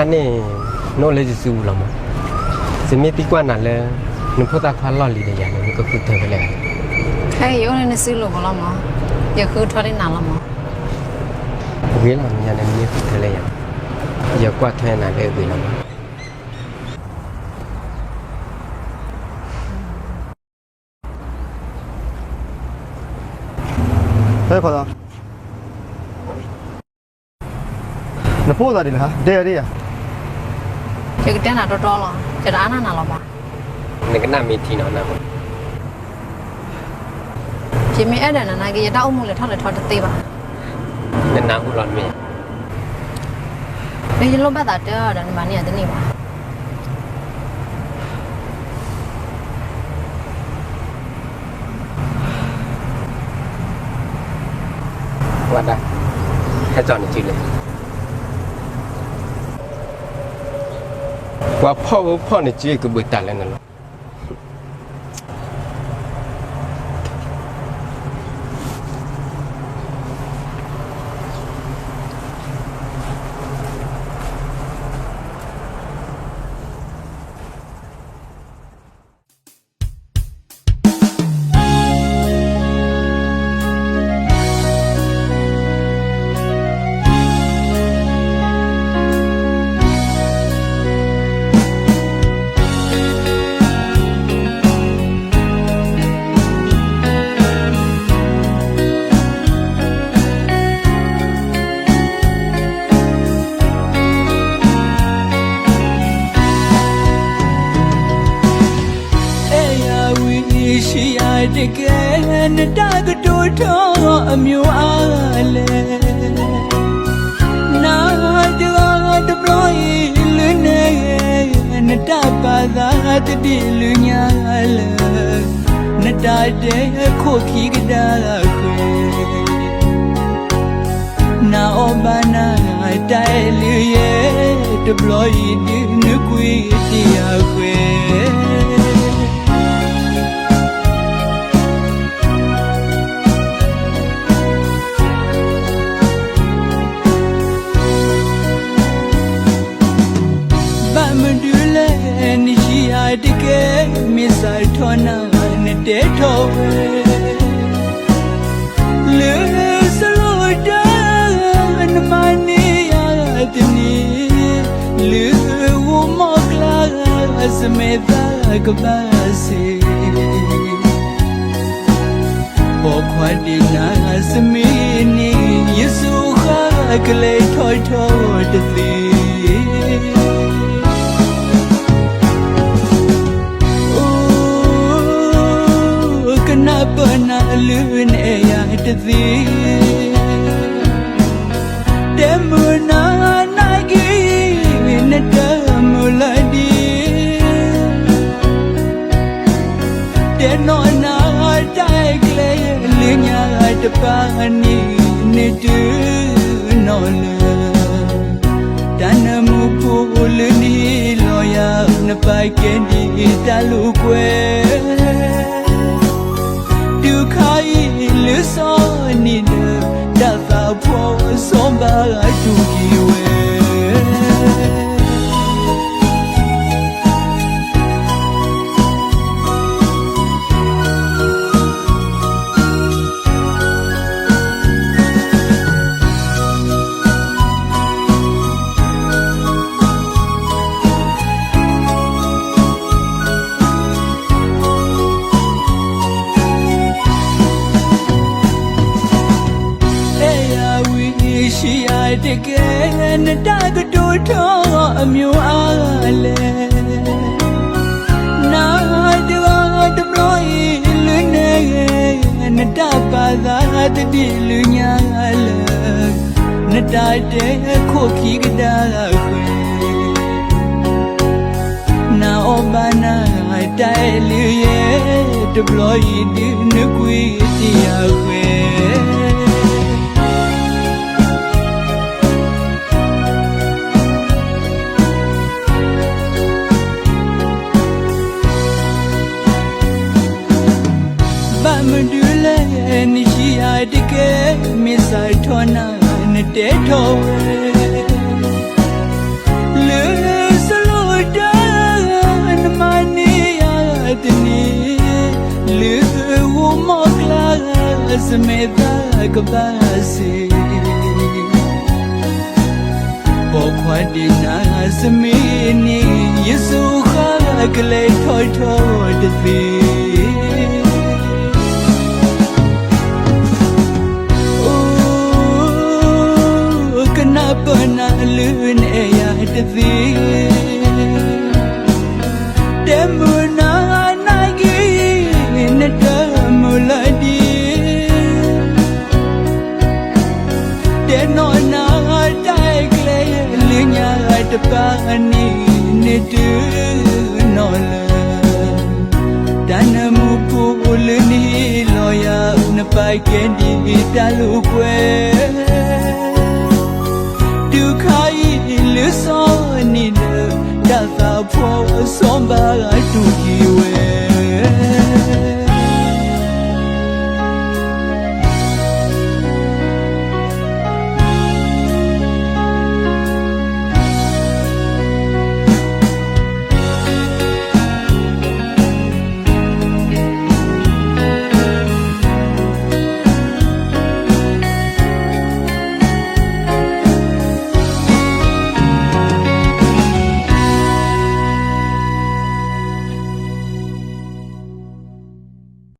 ท่านนี่โน่เลยจะสู้หรอมั้งจะไม่ตีกว่านั่นเลยหนูพูดตาควันหล่อลีเดียหนูก็คือเธอไปเลยใช่ยุ่งเลยนะซื้อหลงเรามั้งอย่าคือทอดได้นานเรามั้งเวลาเนี่ยนั่นนี่คือเธอเลยอย่ากว่าเธอหนาเลยเวลามั้งเฮ้ยพอแล้วนพูดตาดีนะฮะเดี๋ยวเดี๋ยว ရကတန်းတာတော်တော်လားကျတာနာနာလားမ ne ka na mi ti na na mo ဂျမီအဲ့ဒါနာနာကြီးရတောက်မှုလေထောက်လေထောက်တသေးပါ ne na hu lo mi လေရလုံးပတ်တာတဲတာဒီမှာနေရတဲ့နေပါ wa da ha cho ni chi le wa pho pho ni chi ku bu ta le na lo အေ တကယ်နတကတိုးတော်အမျိုးအားလဲနာတကတပလို့လူနေနတပါသာတတိလူညာလဲနတတဲ့ခိုခိကဒါခွေနာအဘနာတိုင်လူရဲ့တပလို့ဒီနကွေတရားခွေ တကယ်မစ္ဆာထောနာနဲ့တဲထောဝဲလေစလိုဒါနမနီယာတနီလေဝမကလာစမေတာကဘာစီဘောခွာဒီနာစမီနီယေစုခါကလေးထောထောတသီ linya depani nidu nolu Danamu puluni loya napakendi talu kwe Dukai lusoni ne Dafa po somba tukiwe အေ တကယ်နတကတိုးတော်အမျိုးအားလဲနာတဝတပလို့လူနေနတပါသာတတိလူညာလဲနတတဲ့ခိုခိကဒါခွေနာအဘနာတိုင်လူရဲ့တပလို့ဒီနကွေတရားခွေ နဲ့တဲတော်လေစလို့တာနမနီယာတနီလေဝမကလာစမေတာကပါစီပေါ်ခွန်ဒီနာစမေနီယေရှုခါကလေးထော်ထော်တသိ na pai kendi dalu kwe ဒုက္ခဤလူစောနေတတ်သာဖို့ဆုံးပါ